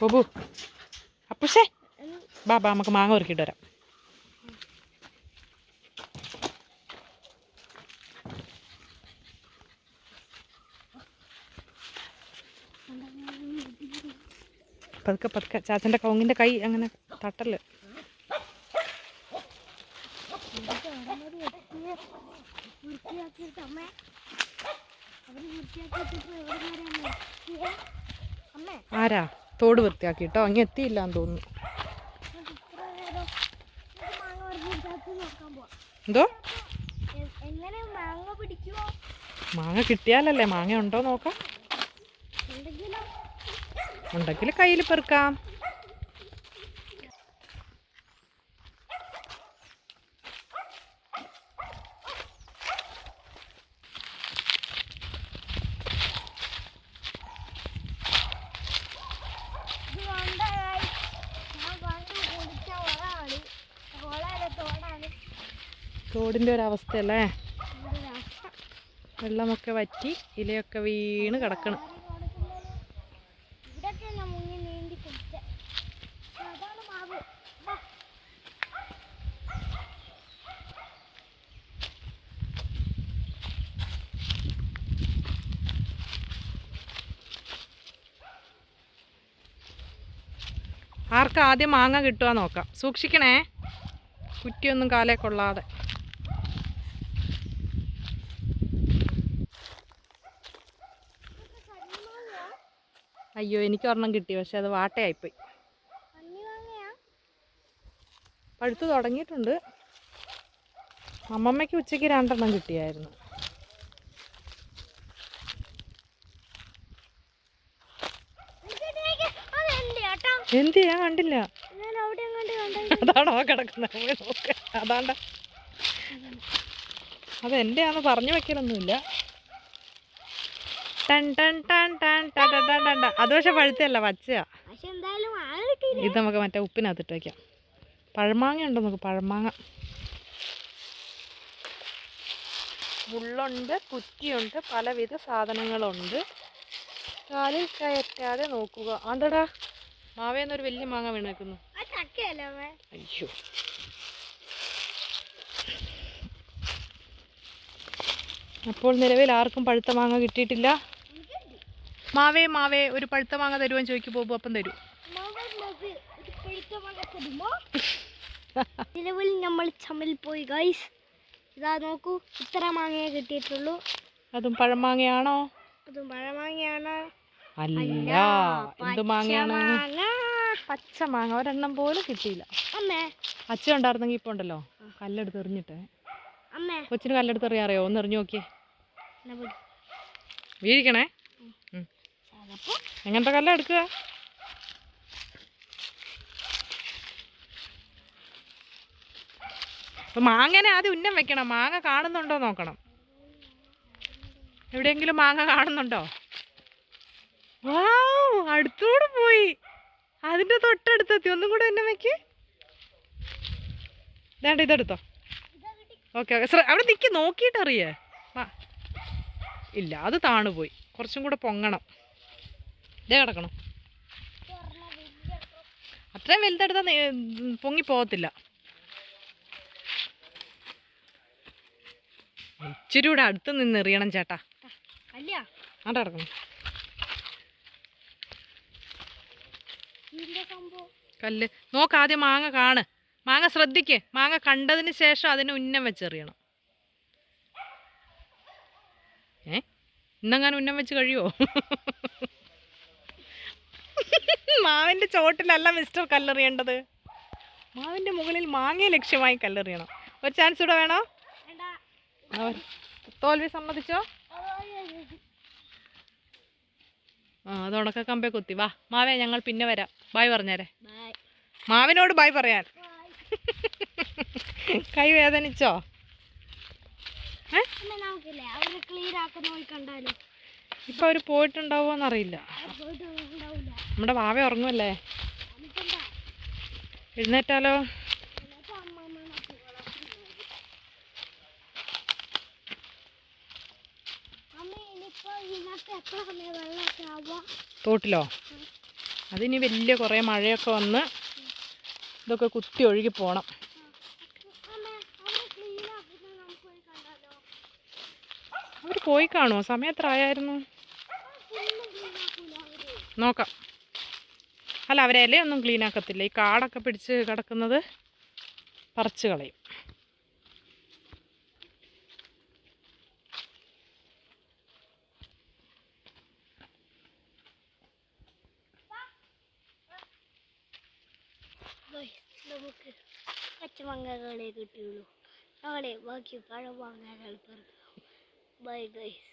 ബോബു അപ്പുഷേ ബാബാ നമുക്ക് മാങ്ങ ഒരുക്കിയിട്ട് വരാം. പതുക്കെ പതുക്കെ. ചാച്ചന്റെ കൗങ്ങിന്റെ കൈ അങ്ങനെ തട്ടൽ. ആരാ? തോട് വൃത്തിയാക്കി കേട്ടോ. അങ്ങ് എത്തിയില്ല എന്ന് തോന്നുന്നു. എന്തോ? മാങ്ങ കിട്ടിയാലല്ലേ മാങ്ങ ഉണ്ടോ നോക്കാം. ഉണ്ടെങ്കിൽ കയ്യിൽ പെറുക്കാം. റോഡിന്റെ ഒരവസ്ഥയല്ലേ? വെള്ളമൊക്കെ വറ്റി ഇലയൊക്കെ വീണ് കിടക്കണം. ആർക്കാദ്യം മാങ്ങ കിട്ടുക നോക്കാം. സൂക്ഷിക്കണേ. കുറ്റിയൊന്നും കാലേ കൊള്ളാതെ. അയ്യോ എനിക്ക് ഒരെണ്ണം കിട്ടി പക്ഷെ അത് വാട്ടയായിപ്പോയി? പഴുത്ത് തുടങ്ങിയിട്ടുണ്ട്. അമ്മമ്മയ്ക്ക് ഉച്ചയ്ക്ക് രണ്ടെണ്ണം കിട്ടിയായിരുന്നു. എന്ത് ഞാൻ കണ്ടില്ല. അതാണോ കിടക്കുന്നത് അതാണ്ട. അതാണ്ട അതെന്റെയാന്ന് പറഞ്ഞു വെക്കലൊന്നുമില്ല. ടൺ ടൺ ടൺ ടൺ ടൺ ടൺ ടൺ ടൺ ടൺ. അത് പക്ഷെ പഴുത്തല്ല പച്ചയാ. ഇത് നമുക്ക് മറ്റേ ഉപ്പിനകത്തിട്ട് വയ്ക്കാം പഴമാങ്ങ ഉണ്ടോ നമുക്ക്? പഴമാങ്ങ. മുള്ളുണ്ട് കുറ്റിയുണ്ട് പലവിധ സാധനങ്ങളുണ്ട്. കാലിൽ കയറ്റാതെ നോക്കുക. അതടാ മാവേന്നൊരു വലിയ മാങ്ങ വീണേക്കുന്നു. അയ്യോ. അപ്പോൾ നിലവിൽ ആർക്കും പഴുത്ത മാങ്ങ കിട്ടിയിട്ടില്ല. മാവേ മാവേ ഒരു പഴുത്ത മാങ്ങ തരുവാൻ ചോദിക്കും പോകുമ്പോൾ അപ്പം തരും. നിലവിൽ നമ്മൾ ചമ്മൽ പോയി ഗൈസ് ഇതാ നോക്കൂ ഇത്ര മാങ്ങയെ കിട്ടിയിട്ടുള്ളൂ. അതും പഴമാങ്ങയാണോ അതും പഴമാങ്ങയാണോ അല്ല എന്ത് മാങ്ങയാണ്? പച്ച മാങ്ങ. ഒരെണ്ണം പോലും കിട്ടിയില്ല. അമ്മേ. അച്ഛൻ ഉണ്ടായിരുന്നെങ്കിൽ ഇപ്പൊ ഉണ്ടല്ലോ. കല്ലെടുത്ത് എറിഞ്ഞിട്ട്. അമ്മേ. കൊച്ചിന് കല്ലെടുത്ത് എറിയാറിയോ ഒന്ന് എറിഞ്ഞു നോക്കിയേ. വീഴിക്കണേ. ചിലപ്പോ എങ്ങനത്തെ കല്ല എടുക്കുക. അപ്പൊ മാങ്ങനെ ആദ്യം ഉന്നം വെക്കണം. മാങ്ങ കാണുന്നുണ്ടോ നോക്കണം. എവിടെയെങ്കിലും മാങ്ങ കാണുന്നുണ്ടോ? വാവ് അടുത്തൂടെ പോയി. അതിന്റെ തൊട്ടടുത്തെത്തി ഒന്നും കൂടെ ഉന്നം വെക്ക്. വേണ്ട ഇതെടുത്തോ. Okay okay. അവിടെ നിൽക്കി നോക്കിയിട്ടറിയേ. ഇല്ല അത് താണുപോയി. കുറച്ചും കൂടെ പൊങ്ങണം. ഇതേ കിടക്കണം. അത്രയും വലുതെടുത്താൽ പൊങ്ങി പോകത്തില്ല. ഇച്ചിരി കൂടെ അടുത്ത് നിന്ന് എറിയണം ചേട്ടാ. അവിടെ കിടക്കണം. കല്ല്. നോക്ക് ആദ്യം മാങ്ങ കാണ്. മാങ്ങ ശ്രദ്ധിക്ക്. മാങ്ങ കണ്ടതിന് ശേഷം അതിന് ഉന്നം വെച്ചെറിയണം ഏ? ഇന്നെങ്ങാനും ഉന്നം വെച്ച് കഴിയുമോ മാവിന്റെ ചോട്ടിലല്ല മിസ്റ്റർ കല്ലെറിയേണ്ടത്. മാവിന്റെ മുകളിൽ മാങ്ങയെ ലക്ഷ്യമായി കല്ലെറിയണം. ഒരു ചാൻസ് ഇവിടെ വേണോ? തോൽവി സമ്മതിച്ചോ? ആ അതോടൊക്കെ കമ്പേ കുത്തി. വാ മാവേ ഞങ്ങൾ പിന്നെ വരാം. ബായ് പറഞ്ഞേരെ. മാവിനോട് ബായ് പറയാൻ. കൈ വേദനിച്ചോ? ഏ? ഇപ്പൊ അവർ പോയിട്ടുണ്ടാവുമോ അറിയില്ല നമ്മുടെ വാവ ഉറങ്ങുമല്ലേ എഴുന്നേറ്റാലോ? തോട്ടിലോ? അതിനി വലിയ കുറേ മഴയൊക്കെ വന്ന് ഇതൊക്കെ കുത്തി ഒഴുകി പോണം. പോയി കാണുമോ സമയം എത്ര ആയായിരുന്നു? നോക്കാം. അല്ല അവരെ ഇലയൊന്നും ക്ലീൻ ആക്കത്തില്ല. ഈ കാടൊക്കെ പിടിച്ച് കിടക്കുന്നത് പറിച്ച് കളയും. നമുക്ക് പച്ചമങ്ങകളെ കിട്ടിയുള്ളൂ. നാളെ ബാക്കി പഴമാങ്ങകൾ പെറുക്കാം. Bye guys